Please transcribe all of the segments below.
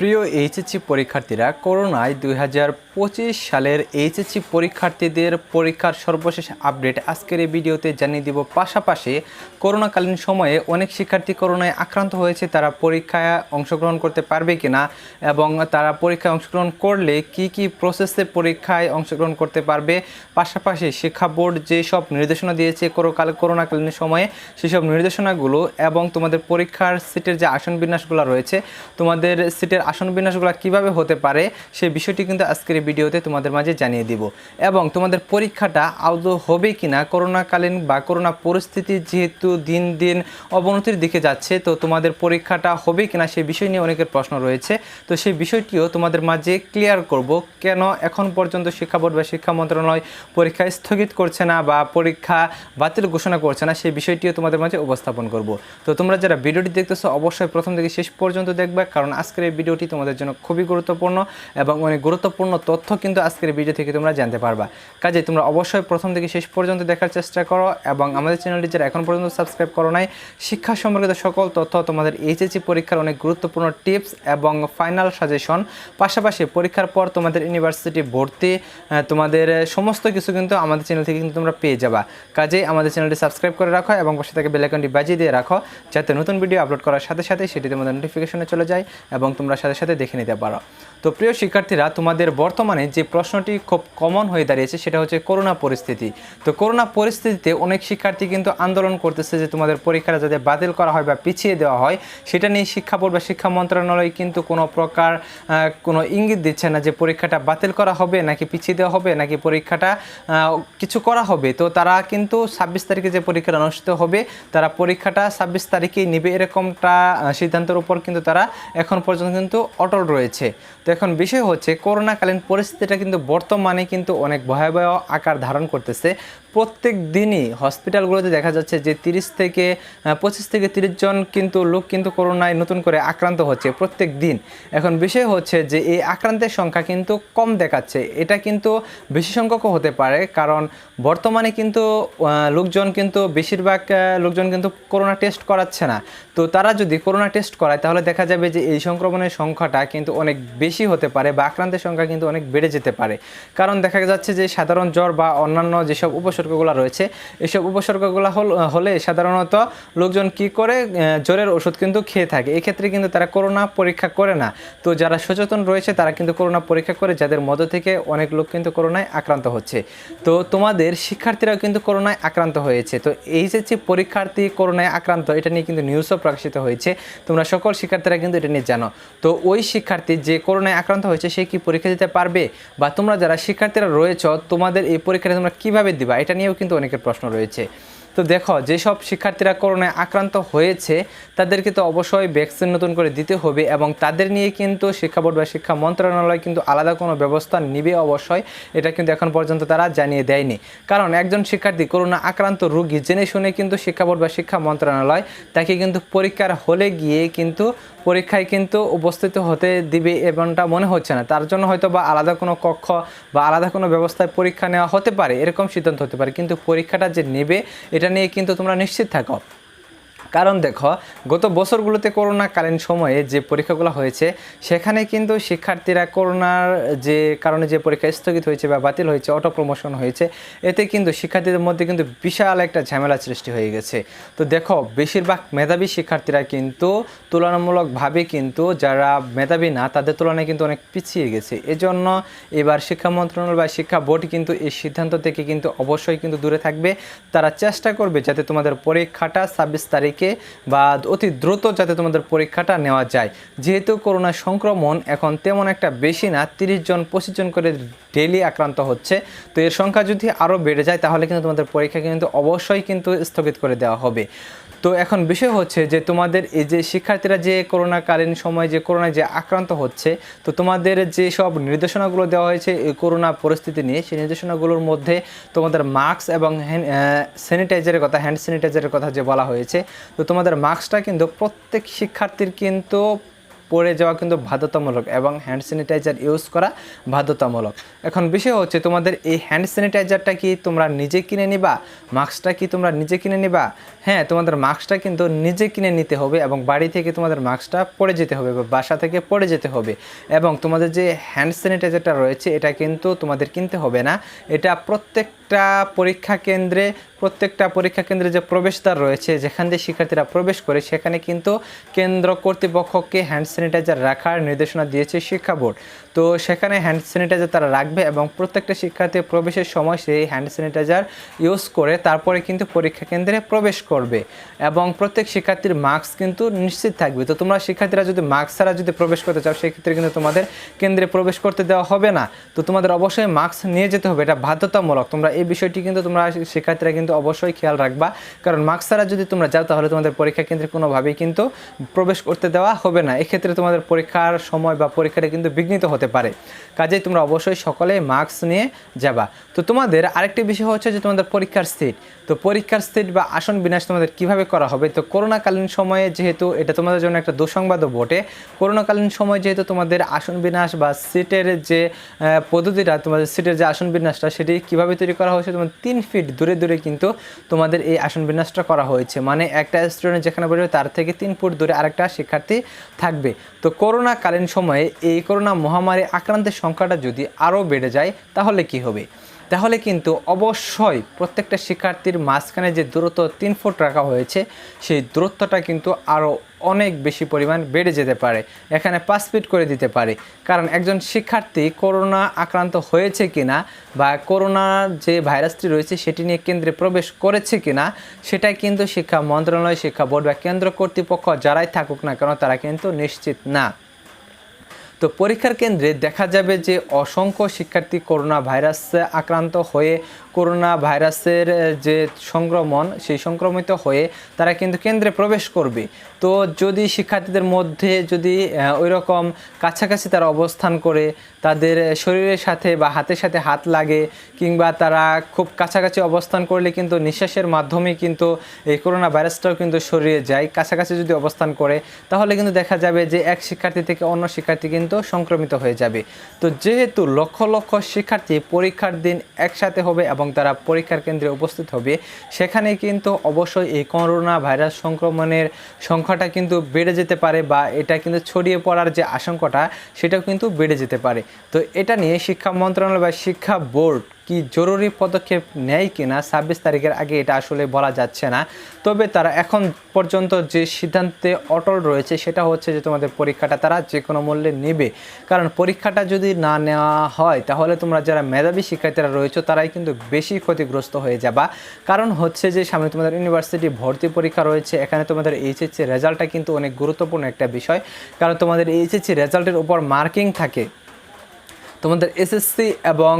প্রিয় এইচএসসি পরীক্ষার্থীরা, করোনায় দুই হাজার পঁচিশ সালের এইচএসসি পরীক্ষার্থীদের পরীক্ষার সর্বশেষ আপডেট আজকের এই ভিডিওতে জানিয়ে দিব। পাশাপাশি করোনাকালীন সময়ে অনেক শিক্ষার্থী করোনায় আক্রান্ত হয়েছে, তারা পরীক্ষায় অংশগ্রহণ করতে পারবে কিনা এবং তারা পরীক্ষায় অংশগ্রহণ করলে কি কি প্রসেসে পরীক্ষায় অংশগ্রহণ করতে পারবে? পাশাপাশি শিক্ষা বোর্ড যেসব নির্দেশনা দিয়েছে করোকাল করোনাকালীন সময়ে, সেসব নির্দেশনাগুলো এবং তোমাদের পরীক্ষার সিটের যে আসন বিন্যাসগুলো রয়েছে, তোমাদের সিটের আসন বিন্যাসগুলো কীভাবে হতে পারে সেই বিষয়টি কিন্তু আজকের ভিডিওতে তোমাদের মাঝে জানিয়ে দিব। এবং তোমাদের পরীক্ষাটা আদৌ হবে কিনা, করোনাকালীন বা করোনা পরিস্থিতি যেহেতু দিন দিন অবনতির দিকে যাচ্ছে, তো তোমাদের পরীক্ষাটা হবে কিনা সেই বিষয় নিয়ে অনেকের প্রশ্ন রয়েছে। তো সেই বিষয়টিও তোমাদের মাঝে ক্লিয়ার করব, কেন এখন পর্যন্ত শিক্ষা বোর্ড বা শিক্ষা মন্ত্রণালয় পরীক্ষা স্থগিত করছে না বা পরীক্ষা বাতিল ঘোষণা করছে না, সেই বিষয়টিও তোমাদের মাঝে উপস্থাপন করব। তো তোমরা যারা ভিডিওটি দেখতেছো, অবশ্যই প্রথম থেকে শেষ পর্যন্ত দেখবে, কারণ আজকের এই ভিডিওটি তোমাদের জন্য খুবই গুরুত্বপূর্ণ এবং অনেক গুরুত্বপূর্ণ তথ্য কিন্তু আজকের ভিডিও থেকে তোমরা জানতে পারবা। কাজে তোমরা অবশ্যই প্রথম থেকে শেষ পর্যন্ত দেখার চেষ্টা করো এবং আমাদের চ্যানেলটি যারা এখন পর্যন্ত সাবস্ক্রাইব করো নাই, শিক্ষা সম্পর্কিত সকল তথ্য তোমাদের এইচএসসি পরীক্ষার অনেক গুরুত্বপূর্ণ টিপস এবং ফাইনাল সাজেশন পাশাপাশি পরীক্ষার পর তোমাদের ইউনিভার্সিটি ভর্তি তোমাদের সমস্ত কিছু কিন্তু আমাদের চ্যানেল থেকে কিন্তু তোমরা পেয়ে যাবা। কাজেই আমাদের চ্যানেলটি সাবস্ক্রাইব করে রাখো এবং পাশে থেকে বেলাইকনটি বাজিয়ে দিয়ে রাখো, যাতে নতুন ভিডিও আপলোড করার সাথে সাথে সেটি তোমাদের নোটিফিকেশনে চলে যায় এবং তোমরা সাথে সাথে দেখে নিতে পারো। তো প্রিয় শিক্ষার্থীরা, তোমাদের বর্তমানে যে প্রশ্নটি খুব কমন হয়ে দাঁড়িয়েছে, সেটা হচ্ছে করোনা পরিস্থিতি। তো করোনা পরিস্থিতিতে অনেক শিক্ষার্থী কিন্তু আন্দোলন করতেছে যে তোমাদের পরীক্ষাটা যাতে বাতিল করা হয় বা পিছিয়ে দেওয়া হয়। সেটা নিয়ে শিক্ষা বোর্ড বা শিক্ষা মন্ত্রণালয় কিন্তু কোনো প্রকার কোনো ইঙ্গিত দিচ্ছে না যে পরীক্ষাটা বাতিল করা হবে নাকি পিছিয়ে দেওয়া হবে নাকি পরীক্ষাটা কিছু করা হবে। তো তারা কিন্তু ছাব্বিশ তারিখে যে পরীক্ষাটা অনুষ্ঠিত হবে, তারা পরীক্ষাটা ছাব্বিশ তারিখেই নেবে। এরকমটা সিদ্ধান্তের উপর কিন্তু তারা এখন পর্যন্ত কিন্তু অটল রয়েছে। তো এখন বিষয় হচ্ছে, করোনাকালীন পরিস্থিতিটা কিন্তু বর্তমানে কিন্তু অনেক ভয়াবহ আকার ধারণ করতেছে। প্রত্যেক দিনই হসপিটালগুলোতে দেখা যাচ্ছে যে তিরিশ থেকে পঁচিশ থেকে তিরিশ জন কিন্তু লোক কিন্তু করোনায় নতুন করে আক্রান্ত হচ্ছে প্রত্যেক দিন। এখন বিষয় হচ্ছে যে এই আক্রান্তের সংখ্যা কিন্তু কম দেখাচ্ছে। এটা কিন্তু বেশি সংখ্যকও হতে পারে কারণ বর্তমানে কিন্তু লোকজন কিন্তু বেশিরভাগ লোকজন কিন্তু করোনা টেস্ট করাচ্ছে না। তো তারা যদি করোনা টেস্ট করায় তাহলে দেখা যাবে যে এই সংক্রমণের সংখ্যাটা কিন্তু অনেক বেশি হতে পারে বা আক্রান্তের সংখ্যা কিন্তু অনেক বেড়ে যেতে পারে। কারণ দেখা যাচ্ছে যে সাধারণ জ্বর বা অন্যান্য যেসব উপসর্গগুলো রয়েছে। এসব উপসর্গগুলো হল সাধারণত লোকজন কি করে জ্বরের ওষুধ কিন্তু খেয়ে থাকে। এক্ষেত্রে কিন্তু তারা করোনা পরীক্ষা করে না। তো যারা সচেতন রয়েছে, তারা কিন্তু করোনা পরীক্ষা করে, যাদের মধ্য থেকে অনেক লোক কিন্তু করোনায় আক্রান্ত হচ্ছে। তো তোমাদের শিক্ষার্থীরাও কিন্তু করোনায় আক্রান্ত হয়েছে। তো এইচএসসি পরীক্ষার্থী করোনায় আক্রান্ত, এটা নিয়ে কিন্তু নিউজও প্রকাশিত হয়েছে। তোমরা সকল শিক্ষার্থীরা কিন্তু এটা নিয়ে জানো। তো ওই শিক্ষার্থী যে করোনায় আক্রান্ত হয়েছে, সে কি পরীক্ষা দিতে পারবে? বা তোমরা যারা শিক্ষার্থীরা রয়েছ, তোমাদের এই পরীক্ষাটা তোমরা কীভাবে দিবা? এটা নিয়েও কিন্তু অনেকের প্রশ্ন রয়েছে। তো দেখো, যেসব শিক্ষার্থীরা করোনায় আক্রান্ত হয়েছে, তাদেরকে তো অবশ্যই ভ্যাকসিন নতুন করে দিতে হবে এবং তাদের নিয়ে কিন্তু শিক্ষা বোর্ড বা শিক্ষা মন্ত্রণালয় কিন্তু আলাদা কোনো ব্যবস্থা নিবে অবশ্যই। এটা কিন্তু এখন পর্যন্ত তারা জানিয়ে দেয়নি। কারণ একজন শিক্ষার্থী করোনা আক্রান্ত রোগী জেনে শুনে কিন্তু শিক্ষা বোর্ড বা শিক্ষা মন্ত্রণালয় তাকে কিন্তু পরীক্ষার হলে গিয়ে কিন্তু পরীক্ষায় কিন্তু উপস্থিত হতে দিবে এমনটা মনে হচ্ছে না। তার জন্য হয়তো বা আলাদা কোনো কক্ষ বা আলাদা কোনো ব্যবস্থায় পরীক্ষা নেওয়া হতে পারে, এরকম সিদ্ধান্ত হতে পারে। কিন্তু পরীক্ষাটা যে নেবে, এটা নিয়ে কিন্তু তোমরা নিশ্চিত থাকো। কারণ দেখো, গত বছরগুলোতে করোনাকালীন সময়ে যে পরীক্ষাগুলো হয়েছে, সেখানে কিন্তু শিক্ষার্থীরা করোনার যে কারণে যে পরীক্ষা স্থগিত হয়েছে বা বাতিল হয়েছে অটো প্রমোশন হয়েছে, এতে কিন্তু শিক্ষার্থীদের মধ্যে কিন্তু বিশাল একটা ঝামেলা সৃষ্টি হয়ে গেছে। তো দেখো, বেশিরভাগ মেধাবী শিক্ষার্থীরা কিন্তু তুলনামূলকভাবে কিন্তু যারা মেধাবী না, তাদের তুলনায় কিন্তু অনেক পিছিয়ে গেছে। এজন্য এবার শিক্ষা মন্ত্রণালয় বা শিক্ষা বোর্ড কিন্তু এই সিদ্ধান্ত থেকে কিন্তু অবশ্যই কিন্তু দূরে থাকবে। তারা চেষ্টা করবে যাতে তোমাদের পরীক্ষাটা ছাব্বিশ তারিখে বা অতি দ্রুত যাতে তোমাদের পরীক্ষাটা নেওয়া যায়। যেহেতু করোনা সংক্রমণ এখন তেমন একটা বেশি না, তিরিশ জন, পঁচিশ জন করে ডেলি আক্রান্ত হচ্ছে। তো এর সংখ্যা যদি আরও বেড়ে যায়, তাহলে কিন্তু তোমাদের পরীক্ষা কিন্তু অবশ্যই কিন্তু স্থগিত করে দেওয়া হবে। তো এখন বিষয় হচ্ছে যে তোমাদের এই যে শিক্ষার্থীরা যে করোনাকালীন সময় যে করোনায় যে আক্রান্ত হচ্ছে, তো তোমাদের যে সব নির্দেশনাগুলো দেওয়া হয়েছে এই করোনা পরিস্থিতি নিয়ে, সেই নির্দেশনাগুলোর মধ্যে তোমাদের মাস্ক এবং স্যানিটাইজারের কথা হ্যান্ড স্যানিটাইজারের কথা যে বলা হয়েছে, তো তোমাদের মাস্কটা কিন্তু প্রত্যেক শিক্ষার্থীর কিন্তু পরে যাওয়া কিন্তু বাধ্যতামূলক এবং হ্যান্ড স্যানিটাইজার ইউজ করা বাধ্যতামূলক। এখন বিষয় হচ্ছে তোমাদের এই হ্যান্ড স্যানিটাইজারটা কি তোমরা নিজে কিনে নিবা? মাস্কটা কি তোমরা নিজে কিনে নিবা? হ্যাঁ তোমাদের মাস্কটা কিন্তু নিজে কিনে নিতে হবে এবং বাড়ি থেকে তোমাদের মাস্কটা পরে যেতে হবে বা বাসা থেকে পরে যেতে হবে। এবং তোমাদের যে হ্যান্ড স্যানিটাইজারটা রয়েছে, এটা কিন্তু তোমাদের কিনতে হবে না। এটা প্রত্যেকটা পরীক্ষা কেন্দ্রে, প্রত্যেকটা পরীক্ষা কেন্দ্রে যে প্রবেশদ্বার রয়েছে, যেখান দিয়ে শিক্ষার্থীরা প্রবেশ করে, সেখানে কিন্তু কেন্দ্র কর্তৃপক্ষকে হ্যান্ড স্যানিটাইজার রাখার নির্দেশনা দিয়েছে শিক্ষা বোর্ড। তো সেখানে হ্যান্ড স্যানিটাইজার তারা রাখবে এবং প্রত্যেকটা শিক্ষার্থী প্রবেশের সময় সেই হ্যান্ড স্যানিটাইজার ইউজ করে তারপরে কিন্তু পরীক্ষা কেন্দ্রে প্রবেশ করবে এবং প্রত্যেক শিক্ষার্থীর মাস্ক কিন্তু নিশ্চিত থাকবে। তো তোমরা শিক্ষার্থীরা যদি মাস্ক ছাড়া যদি প্রবেশ করতে চাও, সেক্ষেত্রে কিন্তু তোমাদের কেন্দ্রে প্রবেশ করতে দেওয়া হবে না। তো তোমাদের অবশ্যই মাস্ক নিয়ে যেতে হবে, এটা বাধ্যতামূলক। তোমরা এই বিষয়টি কিন্তু তোমরা শিক্ষার্থীরা কিন্তু অবশ্যই খেয়াল রাখবা। কারণ মাস্ক ছাড়া যদি তোমরা যাও, তাহলে তোমাদের পরীক্ষা কেন্দ্রে কোনোভাবেই কিন্তু প্রবেশ করতে দেওয়া হবে না। এক্ষেত্রে তোমাদের পরীক্ষার সময় বা পরীক্ষাটা কিন্তু বিঘ্নিত হতে পারে। কাজে তোমরা অবশ্যই সকলে মার্কস নিয়ে যাবা। তো তোমাদের আরেকটি বিষয় হচ্ছে যে তোমাদের পরীক্ষার সিট তো পরীক্ষার সিট বা আসন বিন্যাস তোমাদের কীভাবে করা হবে? তো করোনাকালীন সময়ে যেহেতু এটা তোমাদের জন্য একটা দুঃসংবাদও বটে, করোনাকালীন সময় যেহেতু তোমাদের আসন বিন্যাস বা সিটের যে পদ্ধতিটা, তোমাদের সিটের যে আসন বিন্যাসটা সেটি কীভাবে তৈরি করা হয়েছে? তোমার তিন ফিট দূরে দূরে কিন্তু তোমাদের এই আসন বিন্যাসটা করা হয়েছে। মানে একটা স্টুডেন্ট যেখানে বসবে, তার থেকে তিন ফুট দূরে আরেকটা শিক্ষার্থী থাকবে। তো করোনাকালীন সময়ে এই করোনা মহামারী আক্রান্তের সংখ্যাটা যদি আরও বেড়ে যায়, তাহলে কি হবে? তাহলে কিন্তু অবশ্যই প্রত্যেকটা শিক্ষার্থীর মাঝখানে যে দূরত্ব তিন ফুট রাখা হয়েছে, সেই দূরত্বটা কিন্তু আরও অনেক বেশি পরিমাণ বেড়ে যেতে পারে। এখানে পাঁচ ফিট করে দিতে পারে। কারণ একজন শিক্ষার্থী করোনা আক্রান্ত হয়েছে কিনা বা করোনার যে ভাইরাসটি রয়েছে, সেটি নিয়ে কেন্দ্রে প্রবেশ করেছে কিনা, সেটাই কিন্তু শিক্ষা মন্ত্রণালয়, শিক্ষা বোর্ড বা কেন্দ্র কর্তৃপক্ষ যারাই থাকুক না কেন, তারা কিন্তু নিশ্চিত না। তো পরীক্ষার কেন্দ্রে দেখা যাবে যে অসংখ্য শিক্ষার্থী করোনা ভাইরাস আক্রান্ত হয়ে করোনা ভাইরাসের যে সংক্রমণ, সেই সংক্রমিত হয়ে তারা কিন্তু কেন্দ্রে প্রবেশ করবে। তো যদি শিক্ষার্থীদের মধ্যে যদি ওই রকম কাছাকাছি তারা অবস্থান করে, তাদের শরীরের সাথে বা হাতের সাথে হাত লাগে, কিংবা তারা খুব কাছাকাছি অবস্থান করলে কিন্তু নিঃশ্বাসের মাধ্যমে কিন্তু এই করোনা ভাইরাসটাও কিন্তু শরীরে যায়, কাছাকাছি যদি অবস্থান করে, তাহলে কিন্তু দেখা যাবে যে এক শিক্ষার্থী থেকে অন্য শিক্ষার্থী কিন্তু সংক্রমিত হয়ে যাবে। তো যেহেতু লক্ষ লক্ষ শিক্ষার্থী পরীক্ষার দিন একসাথে হবে এবং তারা পরীক্ষার কেন্দ্রে উপস্থিত হবে, সেখানে কিন্তু অবশ্যই এই করোনা ভাইরাস সংক্রমণের সংখ্যাটা কিন্তু বেড়ে যেতে পারে বা এটা কিন্তু ছড়িয়ে পড়ার যে আশঙ্কাটা, সেটাও কিন্তু বেড়ে যেতে পারে। তো এটা নিয়ে শিক্ষা মন্ত্রণালয় বা শিক্ষা বোর্ড কি জরুরি পদক্ষেপ নেয় কি না ছাব্বিশ তারিখের আগে এটা আসলে বলা যাচ্ছে না। তবে তারা এখন পর্যন্ত যে সিদ্ধান্তে অটল রয়েছে, সেটা হচ্ছে যে তোমাদের পরীক্ষাটা তারা যে কোনো মূল্যে নেবে। কারণ পরীক্ষাটা যদি না নেওয়া হয়, তাহলে তোমরা যারা মেধাবী শিক্ষার্থীরা রয়েছে, তারাই কিন্তু বেশি ক্ষতিগ্রস্ত হয়ে যাবা। কারণ হচ্ছে যে, সামনে তোমাদের ইউনিভার্সিটি ভর্তি পরীক্ষা রয়েছে, এখানে তোমাদের এইচএসসি রেজাল্টটা কিন্তু অনেক গুরুত্বপূর্ণ একটা বিষয়। কারণ তোমাদের এইচএসসি রেজাল্টের উপর মার্কিং থাকে। তোমাদের এসএসসি এবং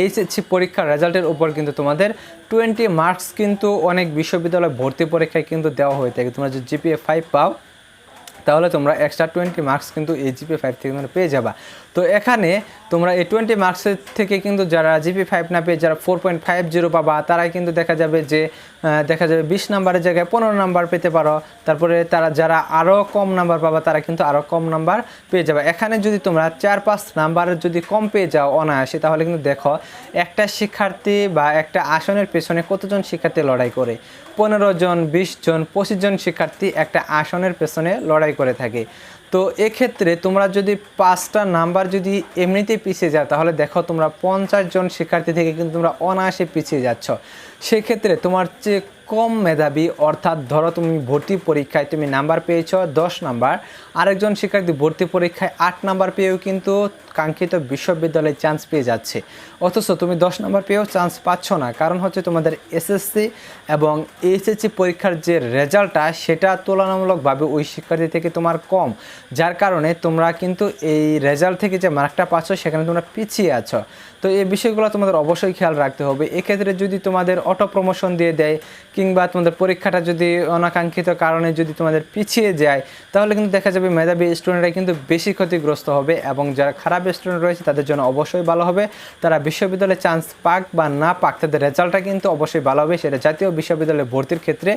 এইচএসসি পরীক্ষার রেজাল্টের উপর কিন্তু তোমাদের টোয়েন্টি মার্কস কিন্তু অনেক বিশ্ববিদ্যালয় ভর্তি পরীক্ষায় কিন্তু দেওয়া হয়ে থাকে। তোমরা যদি জিপিএ ফাইভ পাও তাহলে তোমরা এক্সট্রা টোয়েন্টি মার্কস কিন্তু এই জিপি ফাইভ থেকে তোমরা পেয়ে যাবা। তো এখানে তোমরা এই টোয়েন্টি মার্কসের থেকে কিন্তু যারা জিপি ফাইভ না পেয়ে, যারা ফোর পয়েন্ট ফাইভ জিরো পাবা, তারাই কিন্তু দেখা যাবে যে দেখা যাবে বিশ নাম্বারের জায়গায় পনেরো নাম্বার পেতে পারো। তারপরে তারা যারা আরও কম নাম্বার পাবা, তারা কিন্তু আরও কম নাম্বার পেয়ে যাবে। এখানে যদি তোমরা চার পাঁচ নাম্বারের যদি কম পেয়ে যাও অনায়াসে, তাহলে কিন্তু দেখো, একটা শিক্ষার্থী বা একটা আসনের পেছনে কতজন শিক্ষার্থী লড়াই করে? পনেরো জন, বিশ জন, পঁচিশ জন শিক্ষার্থী একটা আসনের পেছনে লড়াই করে থাকে। তো এক্ষেত্রে তোমরা যদি পাঁচটা নাম্বার যদি এমনিতেই পিছিয়ে যাও, তাহলে দেখো তোমরা পঞ্চাশ জন শিক্ষার্থী থেকে কিন্তু তোমরা অনায়াসে পিছিয়ে যাচ্ছ। সেক্ষেত্রে তোমার চেয়ে কম মেধাবী, অর্থাৎ ধরো তুমি ভর্তি পরীক্ষায় তুমি নাম্বার পেয়েছ দশ নাম্বার, আরেকজন শিক্ষার্থী ভর্তি পরীক্ষায় আট নাম্বার পেয়েও কিন্তু কাঙ্ক্ষিত বিশ্ববিদ্যালয়ে চান্স পেয়ে যাচ্ছে। অথচ তুমি দশ নাম্বার পেয়েও চান্স পাচ্ছ না, কারণ হচ্ছে তোমাদের এসএসসি এবং এইচএসসি পরীক্ষার যে রেজাল্টটা সেটা তুলনামূলকভাবে ওই শিক্ষার্থী থেকে তোমার কম। যার কারণে তোমরা কিন্তু এই রেজাল্ট থেকে যে মার্কটা পাচ্ছ সেখানে তোমরা পিছিয়ে আছো। তো এই বিষয়গুলো তোমাদের অবশ্যই খেয়াল রাখতে হবে। এক্ষেত্রে যদি তোমাদের অটো প্রমোশন দিয়ে দেয় কিংবা তোমাদের পরীক্ষাটা যদি অনাকাঙ্ক্ষিত কারণে যদি তোমাদের পিছিয়ে যায়, তাহলে কিন্তু দেখা যাবে মেধাবী স্টুডেন্টরা কিন্তু বেশি ক্ষতিগ্রস্ত হবে এবং যারা খারাপ স্টুডেন্ট রয়েছে তাদের জন্য অবশ্যই ভালো হবে। তারা বিশ্ববিদ্যালয়ে চান্স পাক বা না পাক, তাদের রেজাল্টটা কিন্তু অবশ্যই ভালো হবে। সেটা জাতীয় বিশ্ববিদ্যালয়ে ভর্তির ক্ষেত্রে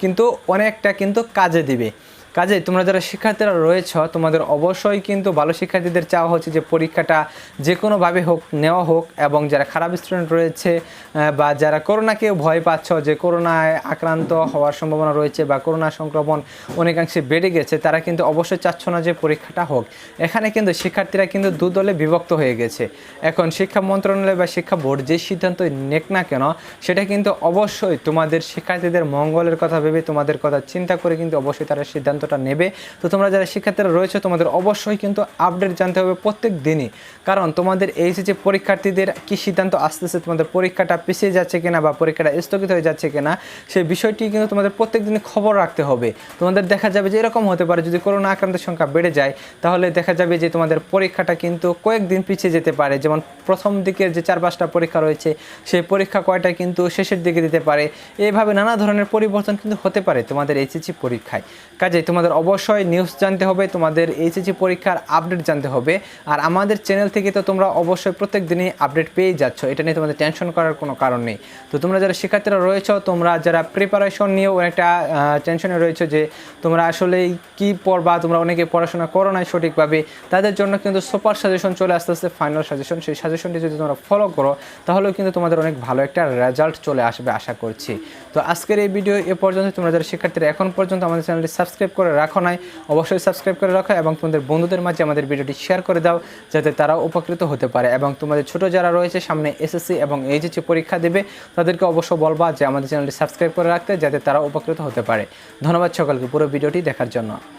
কিন্তু অনেকটা কিন্তু কাজে দিবে। কাজে তোমরা যারা শিক্ষার্থীরা রয়েছ, তোমাদের অবশ্যই কিন্তু ভালো শিক্ষার্থীদের চাওয়া হচ্ছে যে পরীক্ষাটা যে কোনোভাবে হোক, নেওয়া হোক এবং যারা খারাপ স্টুডেন্ট রয়েছে বা যারা করোনাকে ভয় পাচ্ছ যে করোনায় আক্রান্ত হওয়ার সম্ভাবনা রয়েছে বা করোনা সংক্রমণ অনেকাংশে বেড়ে গেছে, তারা কিন্তু অবশ্যই চাচ্ছ না যে পরীক্ষাটা হোক। এখানে কিন্তু শিক্ষার্থীরা কিন্তু দু দলে বিভক্ত হয়ে গেছে। এখন শিক্ষা মন্ত্রণালয় বা শিক্ষা বোর্ড যে সিদ্ধান্ত নেক না কেন, সেটা কিন্তু অবশ্যই তোমাদের শিক্ষার্থীদের মঙ্গলের কথা ভেবে তোমাদের কথা চিন্তা করে কিন্তু অবশ্যই তারা সিদ্ধান্তটা নেবে। তো তোমরা যারা শিক্ষার্থীরা রয়েছে, তোমাদের অবশ্যই কিন্তু আপডেট জানতে হবে প্রত্যেক দিনই। কারণ তোমাদের এই যে পরীক্ষার্থীদের কি সিদ্ধান্ত আসতেছে, তোমাদের পরীক্ষাটা পিছিয়ে যাচ্ছে কিনা বা পরীক্ষাটা স্থগিত হয়ে যাচ্ছে কিনা সেই বিষয়টি কিন্তু তোমাদের প্রত্যেক দিনই খবর রাখতে হবে। তোমাদের দেখা যাবে যে এরকম হতে পারে, যদি করোনা আক্রান্তের সংখ্যা বেড়ে যায়, তাহলে দেখা যাবে যে তোমাদের পরীক্ষাটা কিন্তু কয়েকদিন পিছিয়ে যেতে পারে। যেমন প্রথম দিকের যে চার পাঁচটা পরীক্ষা রয়েছে, সেই পরীক্ষা কয়টা কিন্তু শেষের দিকে দিতে পারে। এইভাবে নানা ধরনের পরিবর্তন কিন্তু হতে পারে তোমাদের এইচএসসি পরীক্ষায়। কাজেই তোমাদের অবশ্যই নিউজ জানতে হবে, তোমাদের এইচএসসি পরীক্ষার আপডেট জানতে হবে, আর আমাদের চ্যানেল থেকে তো তোমরা অবশ্যই প্রত্যেক দিনই আপডেট পেয়ে যাচ্ছ, এটা নিয়ে তোমাদের টেনশন করার কোনো কারণ নেই। তো তোমরা যারা শিক্ষার্থীরা রয়েছ, তোমরা যারা প্রিপারেশন নিয়েও একটা টেনশনে রয়েছে যে তোমরা আসলে কি পড়বা, তোমরা অনেকে পড়াশোনা করো নাই সঠিকভাবে, তাদের জন্য কিন্তু সুপার সাজেশন চলে আসতে আসতে ফাইনাল সাজেশন সেই সাজেশনটি যদি তোমরা ফলো করো, তাহলেও কিন্তু তোমাদের অনেক ভালো একটা রেজাল্ট চলে আসবে, আশা করছি। তো আজকের এই ভিডিও এ পর্যন্ত, তোমরা যারা শিক্ষার্থীরা এখন পর্যন্ত আমাদের চ্যানেলটি সাবস্ক্রাইব করে রাখো নাই, অবশ্যই সাবস্ক্রাইব করে রাখো এবং তোমাদের বন্ধুদের মাঝে আমাদের ভিডিওটি শেয়ার করে দাও যাতে তারা উপকৃত হতে পারে এবং তোমাদের ছোট যারা রয়েছে সামনে এসএসসি এবং এইচএসসি পরীক্ষা দেবে, তাদেরকে অবশ্য বলবা যে আমাদের চ্যানেলটি সাবস্ক্রাইব করে রাখতে যাতে তারা উপকৃত হতে পারে। ধন্যবাদ সকলকে পুরো ভিডিওটি দেখার জন্য।